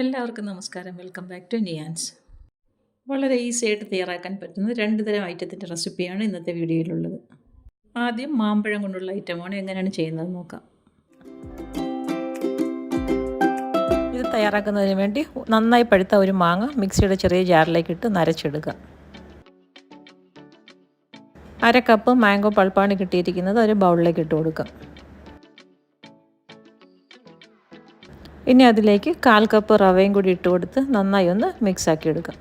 എല്ലാവർക്കും നമസ്കാരം. Welcome back to നിയാൻസ് വളരെ ഈസി ആയിട്ട് തയ്യാറാക്കാൻ പറ്റുന്ന രണ്ട് തരം ഐറ്റത്തിന്റെ റെസിപ്പിയാണ് ഇന്നത്തെ വീഡിയോയിലുള്ളത്. ആദ്യം മാമ്പഴം കൊണ്ടുള്ള ഐറ്റമാണ് എങ്ങനെയാണ് ചെയ്യുന്നത് നോക്കാം. ഇത് തയ്യാറാക്കുന്നതിന് വേണ്ടി നന്നായി പഴുത്ത ഒരു മാങ്ങ മിക്സിയുടെ ചെറിയ ജാറിലേക്ക് ഇട്ട് നരച്ചെടുക്കുക അര കപ്പ് മാംഗോ പൾപ്പാണ് കിട്ടിയിരിക്കുന്നത്. ഒരു ബൗളിലേക്ക് ഇട്ട് കൊടുക്കുക. ഇനി അതിലേക്ക് കാൽ കപ്പ് റവയും കൂടി ഇട്ട് കൊടുത്ത് നന്നായി ഒന്ന് മിക്സ് ആക്കി എടുക്കാം.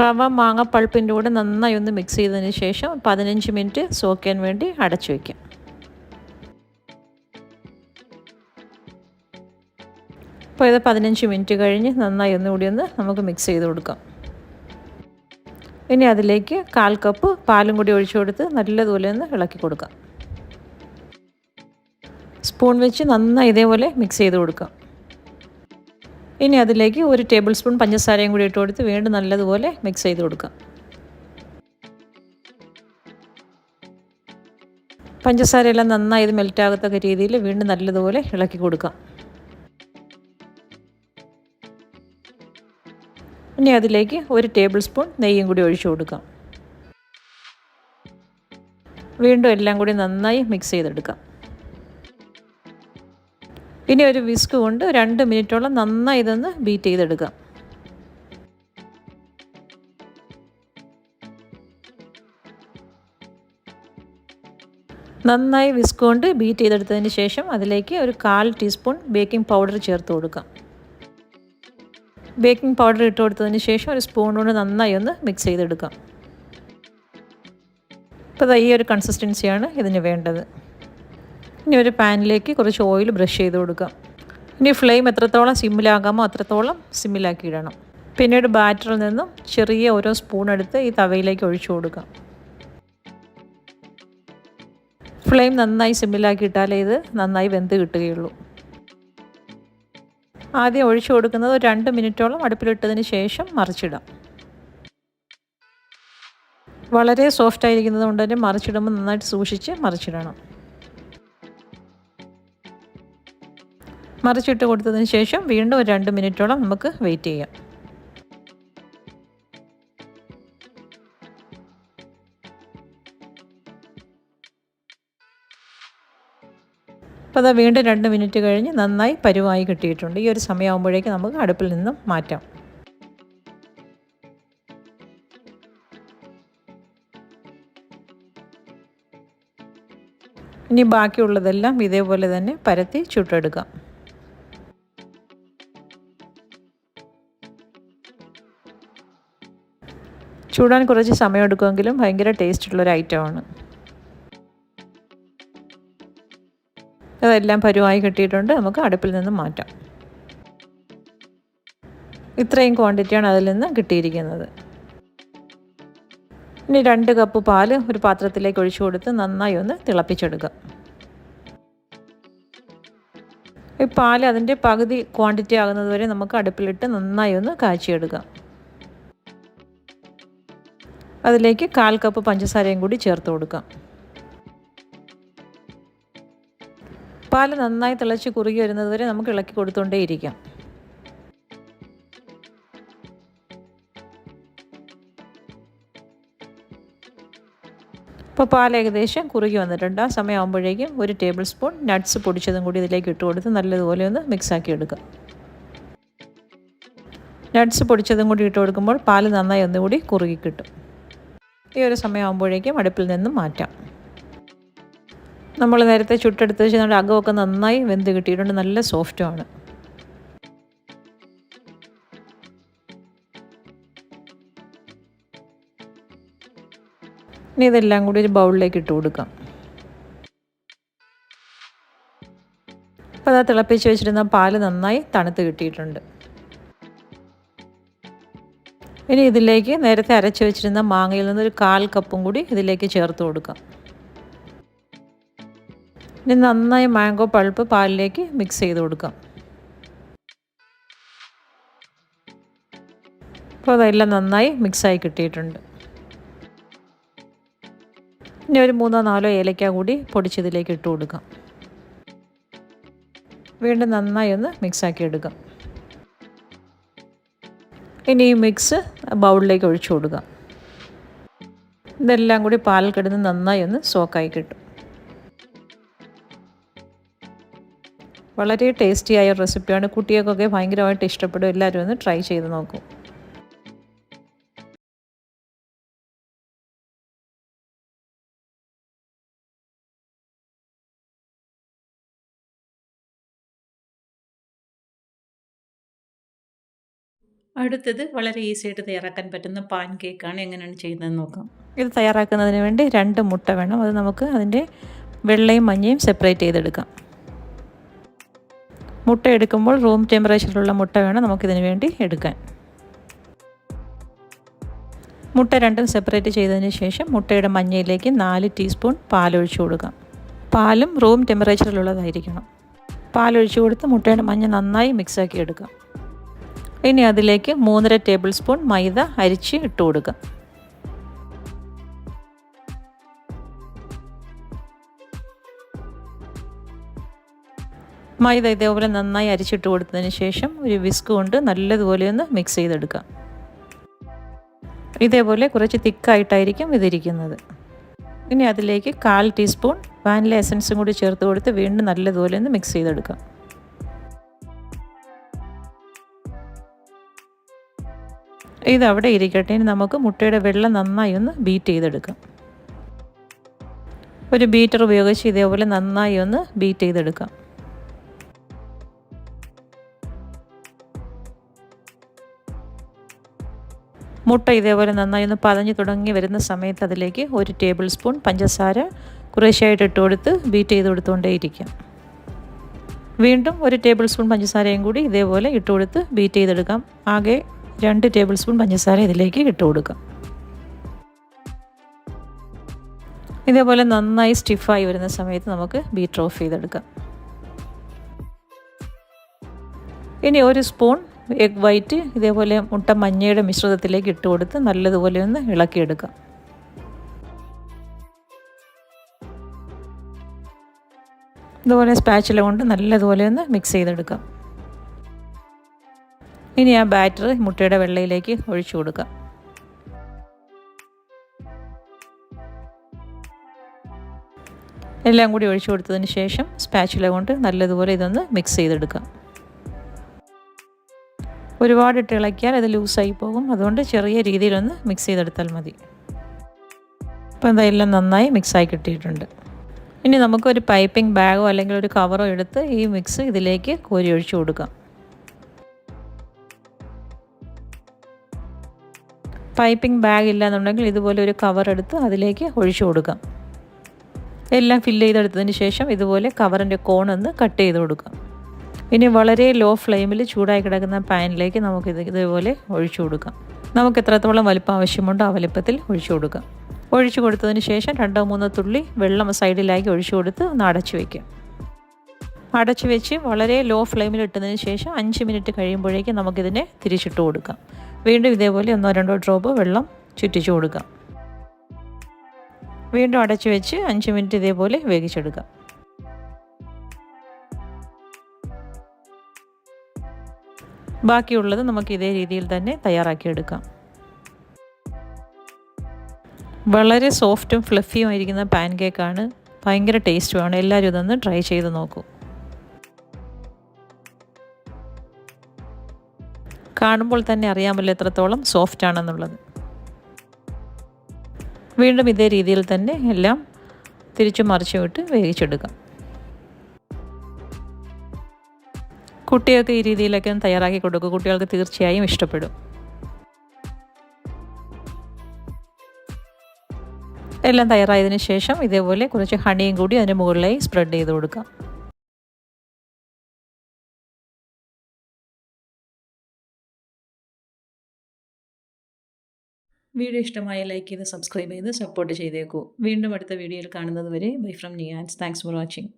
റവ മാങ്ങ പൾപ്പിന്റെ കൂടെ നന്നായി ഒന്ന് മിക്സ് ചെയ്തതിന് ശേഷം പതിനഞ്ച് മിനിറ്റ് സോക്കാൻ വേണ്ടി അടച്ചു വയ്ക്കാം അപ്പോൾ ഇത് പതിനഞ്ച് മിനിറ്റ് കഴിഞ്ഞ് നന്നായി ഒന്നുകൂടി ഒന്ന് നമുക്ക് മിക്സ് ചെയ്ത് കൊടുക്കാം. ഇനി അതിലേക്ക് കാൽ കപ്പ് പാലും കൂടി ഒഴിച്ചു കൊടുത്ത് നല്ലതുപോലെ ഒന്ന് ഇളക്കി കൊടുക്കാം. സ്പൂൺ വെച്ച് നന്നായി ഇതേപോലെ മിക്സ് ചെയ്ത് കൊടുക്കാം. ഇനി അതിലേക്ക് ഒരു ടേബിൾ സ്പൂൺ പഞ്ചസാരയും കൂടി ഇട്ട് കൊടുത്ത് വീണ്ടും നല്ലതുപോലെ മിക്സ് ചെയ്ത് കൊടുക്കാം. പഞ്ചസാരയെല്ലാം നന്നായി ഇത് മെൽറ്റാകത്തക്ക രീതിയിൽ വീണ്ടും നല്ലതുപോലെ ഇളക്കി കൊടുക്കാം. ഇനി അതിലേക്ക് ഒരു ടേബിൾ സ്പൂൺ നെയ്യും കൂടി ഒഴിച്ചു കൊടുക്കാം. വീണ്ടും എല്ലാം കൂടി നന്നായി മിക്സ് ചെയ്തെടുക്കാം. ഇനി ഒരു വിസ്ക് കൊണ്ട് രണ്ട് മിനിറ്റോളം നന്നായി ഇതൊന്ന് ബീറ്റ് ചെയ്തെടുക്കാം. നന്നായി വിസ്ക് കൊണ്ട് ബീറ്റ് ചെയ്തെടുത്തതിന് ശേഷം അതിലേക്ക് ഒരു കാൽ ടീസ്പൂൺ ബേക്കിംഗ് പൗഡർ ചേർത്ത് കൊടുക്കാം. ബേക്കിംഗ് പൗഡർ ഇട്ട് കൊടുത്തതിന് ശേഷം ഒരു സ്പൂൺ കൊണ്ട് നന്നായി ഒന്ന് മിക്സ് ചെയ്തെടുക്കാം. ഇപ്പോൾ ഈ ഒരു കൺസിസ്റ്റൻസിയാണ് ഇതിന് വേണ്ടത്. ഇനി ഒരു പാനിലേക്ക് കുറച്ച് ഓയിൽ ബ്രഷ് ചെയ്ത് കൊടുക്കാം. ഇനി ഫ്ലെയിം എത്രത്തോളം സിമ്മിലാകാമോ അത്രത്തോളം സിമ്മിലാക്കി ഇടണം. പിന്നീട് ബാറ്ററിൽ നിന്നും ചെറിയ ഓരോ സ്പൂൺ എടുത്ത് ഈ തവയിലേക്ക് ഒഴിച്ചു കൊടുക്കാം. ഫ്ലെയിം നന്നായി സിമ്മിലാക്കി ഇട്ടാലേ ഇത് നന്നായി വെന്ത് കിട്ടുകയുള്ളൂ. ആദ്യം ഒഴിച്ചു കൊടുക്കുന്നത് ഒരു രണ്ട് മിനിറ്റോളം അടുപ്പിലിട്ടതിന് ശേഷം മറിച്ചിടാം. വളരെ സോഫ്റ്റ് ആയിരിക്കുന്നത് കൊണ്ട് തന്നെ മറിച്ചിടുമ്പോൾ നന്നായിട്ട് സൂക്ഷിച്ച് മറിച്ചിടണം. മറിച്ചിട്ട് കൊടുത്തതിന് ശേഷം വീണ്ടും ഒരു രണ്ട് മിനിറ്റോളം നമുക്ക് വെയിറ്റ് ചെയ്യാം. അപ്പോൾ അത് വീണ്ടും രണ്ട് മിനിറ്റ് കഴിഞ്ഞ് നന്നായി പരുവായി കിട്ടിയിട്ടുണ്ട്. ഈ ഒരു സമയമാകുമ്പോഴേക്ക് നമുക്ക് അടുപ്പിൽ നിന്നും മാറ്റാം. ഇനി ബാക്കിയുള്ളതെല്ലാം ഇതേപോലെ തന്നെ പരത്തി ചുട്ടെടുക്കാം. ചൂടാൻ കുറച്ച് സമയമെടുക്കുമെങ്കിലും ഭയങ്കര ടേസ്റ്റുള്ളൊരു ഐറ്റമാണ്. അതെല്ലാം പരുവായി കിട്ടിയിട്ടുണ്ട്. നമുക്ക് അടുപ്പിൽ നിന്ന് മാറ്റാം. ഇത്രയും ക്വാണ്ടിറ്റിയാണ് അതിൽ നിന്ന് കിട്ടിയിരിക്കുന്നത്. ഇനി രണ്ട് കപ്പ് പാൽ ഒരു പാത്രത്തിലേക്ക് ഒഴിച്ചു കൊടുത്ത് നന്നായി ഒന്ന് തിളപ്പിച്ചെടുക്കുക ഈ പാൽ അതിന്റെ പകുതി ക്വാണ്ടിറ്റി ആകുന്നത് വരെ നമുക്ക് അടുപ്പിലിട്ട് നന്നായി ഒന്ന് കാച്ചിയെടുക്കാം. അതിലേക്ക് കാൽ കപ്പ് പഞ്ചസാരയും കൂടി ചേർത്ത് കൊടുക്കാം. പാൽ നന്നായി തിളച്ച് കുറുകി വരുന്നത് വരെ നമുക്ക് ഇളക്കി കൊടുത്തുകൊണ്ടേയിരിക്കാം ഇപ്പോൾ പാൽ ഏകദേശം കുറുകി വന്നിട്ടുണ്ട്. ആ സമയമാകുമ്പോഴേക്കും ഒരു ടേബിൾ സ്പൂൺ നട്ട്സ് പൊടിച്ചതും കൂടി ഇതിലേക്ക് ഇട്ട് കൊടുത്ത് നല്ലതുപോലെ ഒന്ന് മിക്സാക്കി എടുക്കുക നട്ട്സ് പൊടിച്ചതും കൂടി ഇട്ട് കൊടുക്കുമ്പോൾ പാൽ നന്നായി ഒന്നുകൂടി കുറുകി കിട്ടും. ഈ ഒരു സമയമാകുമ്പോഴേക്കും അടുപ്പിൽ നിന്നും മാറ്റാം. നമ്മൾ നേരത്തെ ചുട്ടെടുത്ത് വെച്ച് നമ്മുടെ അകമൊക്കെ നന്നായി വെന്ത് കിട്ടിയിട്ടുണ്ട്. നല്ല സോഫ്റ്റുമാണ് ഇനി ഇതെല്ലാം കൂടി ഒരു ബൗളിലേക്ക് ഇട്ട് കൊടുക്കാം. അപ്പോൾ അത് തിളപ്പിച്ച് വെച്ചിരുന്ന പാൽ നന്നായി തണുത്ത് കിട്ടിയിട്ടുണ്ട്. ഇനി ഇതിലേക്ക് നേരത്തെ അരച്ച് വെച്ചിരുന്ന മാങ്ങയിൽ നിന്ന് ഒരു കാൽ കപ്പും കൂടി ഇതിലേക്ക് ചേർത്ത് കൊടുക്കാം. ഇനി നന്നായി മാംഗോ പൾപ്പ് പാലിലേക്ക് മിക്സ് ചെയ്ത് കൊടുക്കാം. അപ്പോൾ അതെല്ലാം നന്നായി മിക്സായി കിട്ടിയിട്ടുണ്ട്. ഇനി ഒരു മൂന്നോ നാലോ ഏലക്ക കൂടി പൊടിച്ചതിലേക്ക് ഇട്ട് കൊടുക്കാം. വീണ്ടും നന്നായി ഒന്ന് മിക്സാക്കി എടുക്കാം. ഇനി ഈ മിക്സ് ബൗളിലേക്ക് ഒഴിച്ചു കൊടുക്കാം. ഇതെല്ലാം കൂടി പാലിൽ കിടന്ന് നന്നായി ഒന്ന് സോക്കായി കിട്ടും. വളരെ ടേസ്റ്റിയായ റെസിപ്പിയാണ് കുട്ടികൾക്കൊക്കെ ഭയങ്കരമായിട്ട് ഇഷ്ടപ്പെടും. എല്ലാവരും ഒന്ന് ട്രൈ ചെയ്ത് നോക്കും. അടുത്തത് വളരെ ഈസി ആയിട്ട് തയ്യാറാക്കാൻ പറ്റുന്ന പാൻ കേക്കാണ് എങ്ങനെയാണ് ചെയ്യുന്നതെന്ന് നോക്കാം. ഇത് തയ്യാറാക്കുന്നതിന് വേണ്ടി രണ്ട് മുട്ട വേണം. അത് നമുക്ക് അതിന്റെ വെള്ളയും മഞ്ഞയും സെപ്പറേറ്റ് ചെയ്തെടുക്കാം. മുട്ട എടുക്കുമ്പോൾ റൂം ടെമ്പറേച്ചറിലുള്ള മുട്ട വേണം നമുക്കിതിന് വേണ്ടി എടുക്കാൻ. മുട്ട രണ്ടും സെപ്പറേറ്റ് ചെയ്തതിന് ശേഷം മുട്ടയുടെ മഞ്ഞയിലേക്ക് നാല് ടീസ്പൂൺ പാലൊഴിച്ചു കൊടുക്കാം. പാലും റൂം ടെമ്പറേച്ചറിലുള്ളതായിരിക്കണം പാലൊഴിച്ചു കൊടുത്ത് മുട്ടയുടെ മഞ്ഞ നന്നായി മിക്സാക്കി എടുക്കാം. ഇനി അതിലേക്ക് മൂന്നര ടേബിൾ സ്പൂൺ മൈദ അരിച്ച് ഇട്ട് കൊടുക്കുക മൈദ ഇതേപോലെ നന്നായി അരിച്ചിട്ട് കൊടുത്തതിന് ശേഷം ഒരു വിസ്ക് കൊണ്ട് നല്ലതുപോലെ ഒന്ന് മിക്സ് ചെയ്തെടുക്കുക ഇതേപോലെ കുറച്ച് തിക്കായിട്ടായിരിക്കും ഇതിരിക്കുന്നത്. ഇനി അതിലേക്ക് കാൽ ടീസ്പൂൺ വാനില എസൻസും കൂടി ചേർത്ത് കൊടുത്ത് വീണ്ടും നല്ലതുപോലെ ഒന്ന് മിക്സ് ചെയ്തെടുക്കാം. അവിടെ ഇരിക്കട്ടെ. ഇനി നമുക്ക് മുട്ടയുടെ വെള്ളം നന്നായി ഒന്ന് ബീറ്റ് ചെയ്തെടുക്കാം. ഒരു ബീറ്റർ ഉപയോഗിച്ച് ഇതേപോലെ നന്നായി ഒന്ന് ബീറ്റ് ചെയ്തെടുക്കാം. മുട്ട ഇതേപോലെ നന്നായി ഒന്ന് പതഞ്ഞ് തുടങ്ങി വരുന്ന സമയത്ത് അതിലേക്ക് ഒരു ടേബിൾ സ്പൂൺ പഞ്ചസാര കുറേശ്ശായിട്ട് ഇട്ട് കൊടുത്ത് ബീറ്റ് ചെയ്ത് കൊടുത്തുകൊണ്ടേയിരിക്കാം. വീണ്ടും ഒരു ടേബിൾ സ്പൂൺ പഞ്ചസാരയും കൂടി ഇതേപോലെ ഇട്ട് കൊടുത്ത് ബീറ്റ് ചെയ്തെടുക്കാം. ആകെ രണ്ട് ടേബിൾ സ്പൂൺ പഞ്ചസാര ഇതിലേക്ക് ഇട്ട് കൊടുക്കാം. ഇതേപോലെ നന്നായി സ്റ്റിഫായി വരുന്ന സമയത്ത് നമുക്ക് ബീറ്റ് ഓഫ് ചെയ്തെടുക്കാം. ഇനി ഒരു സ്പൂൺ എഗ് വൈറ്റ് ഇതേപോലെ മുട്ട മഞ്ഞയുടെ മിശ്രിതത്തിലേക്ക് ഇട്ട് കൊടുത്ത് നല്ലതുപോലെ ഒന്ന് ഇളക്കിയെടുക്കാം. ഇതുപോലെ സ്പാച്ചില കൊണ്ട് നല്ലതുപോലെ ഒന്ന് മിക്സ് ചെയ്തെടുക്കാം. ഇനി ആ ബാറ്റർ മുട്ടയുടെ വെള്ളയിലേക്ക് ഒഴിച്ചു കൊടുക്കാം. എല്ലാം കൂടി ഒഴിച്ചു കൊടുത്തതിന് ശേഷം സ്പാച്ചില കൊണ്ട് നല്ലതുപോലെ ഇതൊന്ന് മിക്സ് ചെയ്തെടുക്കാം. ഒരുപാട് ഇട്ട് ഇളക്കിയാൽ അത് ലൂസായി പോകും. അതുകൊണ്ട് ചെറിയ രീതിയിലൊന്ന് മിക്സ് ചെയ്തെടുത്താൽ മതി. അപ്പോൾ എന്തായാലും നന്നായി മിക്സായി കിട്ടിയിട്ടുണ്ട്. ഇനി നമുക്കൊരു പൈപ്പിംഗ് ബാഗോ അല്ലെങ്കിൽ ഒരു കവറോ എടുത്ത് ഈ മിക്സ് ഇതിലേക്ക് കോരി ഒഴിച്ചു കൊടുക്കാം. പൈപ്പിംഗ് ബാഗ് ഇല്ലാന്നുണ്ടെങ്കിൽ ഇതുപോലെ ഒരു കവർ എടുത്ത് അതിലേക്ക് ഒഴിച്ചു കൊടുക്കാം. എല്ലാം ഫില്ല് ചെയ്തെടുത്തതിന് ശേഷം ഇതുപോലെ കവറിന്റെ കോണൊന്ന് കട്ട് ചെയ്ത് കൊടുക്കാം. ഇനി വളരെ ലോ ഫ്ലെയിമിൽ ചൂടായി കിടക്കുന്ന പാനിലേക്ക് നമുക്കിത് ഇതേപോലെ ഒഴിച്ചു കൊടുക്കാം. നമുക്ക് എത്രത്തോളം വലിപ്പം ആവശ്യമുണ്ടോ ആ വലിപ്പത്തിൽ ഒഴിച്ചു കൊടുക്കാം. ഒഴിച്ചു കൊടുത്തതിന് ശേഷം രണ്ടോ മൂന്നോ തുള്ളി വെള്ളം സൈഡിലാക്കി ഒഴിച്ചു കൊടുത്ത് ഒന്ന് അടച്ചു വയ്ക്കാം അടച്ചു വെച്ച് വളരെ ലോ ഫ്ലെയിമിൽ ഇട്ടതിന് ശേഷം അഞ്ച് മിനിറ്റ് കഴിയുമ്പോഴേക്കും നമുക്കിതിനെ തിരിച്ചിട്ട് കൊടുക്കാം. വീണ്ടും ഇതേപോലെ ഒന്നോ രണ്ടോ ഡ്രോപ്പ് വെള്ളം ചുറ്റിച്ചു കൊടുക്കാം. വീണ്ടും അടച്ചു വെച്ച് അഞ്ച് മിനിറ്റ് ഇതേപോലെ വേവിച്ചെടുക്കാം. ബാക്കിയുള്ളത് നമുക്ക് ഇതേ രീതിയിൽ തന്നെ തയ്യാറാക്കിയെടുക്കാം. വളരെ സോഫ്റ്റും ഫ്ലഫിയും ആയിരിക്കുന്ന പാൻ കേക്കാണ് ഭയങ്കര ടേസ്റ്റുമാണ് എല്ലാവരും ഇതൊന്ന് ട്രൈ ചെയ്ത് നോക്കൂ. കാണുമ്പോൾ തന്നെ അറിയാമല്ലോ എത്രത്തോളം സോഫ്റ്റ് ആണെന്നുള്ളത്. വീണ്ടും ഇതേ രീതിയിൽ തന്നെ എല്ലാം തിരിച്ചു മറിച്ചു വിട്ട് വേവിച്ചെടുക്കാം. കുട്ടികൾക്ക് ഈ രീതിയിലൊക്കെ ഒന്ന് തയ്യാറാക്കി കൊടുക്കുക കുട്ടികൾക്ക് തീർച്ചയായും ഇഷ്ടപ്പെടും. എല്ലാം തയ്യാറായതിനു ശേഷം ഇതേപോലെ കുറച്ച് ഹണിയും കൂടി അതിന് മുകളിലായി സ്പ്രെഡ് ചെയ്ത് കൊടുക്കാം. വീഡിയോ ഇഷ്ടമായ ലൈക്ക് ചെയ്ത് സബ്സ്ക്രൈബ് ചെയ്ത് സപ്പോർട്ട് ചെയ്തേക്കൂ. വീണ്ടും അടുത്ത വീഡിയോയിൽ കാണുന്നത് വരെ ബൈ ഫ്രം നിയാൻസ് താങ്ക്സ് ഫോർ വാച്ചിങ്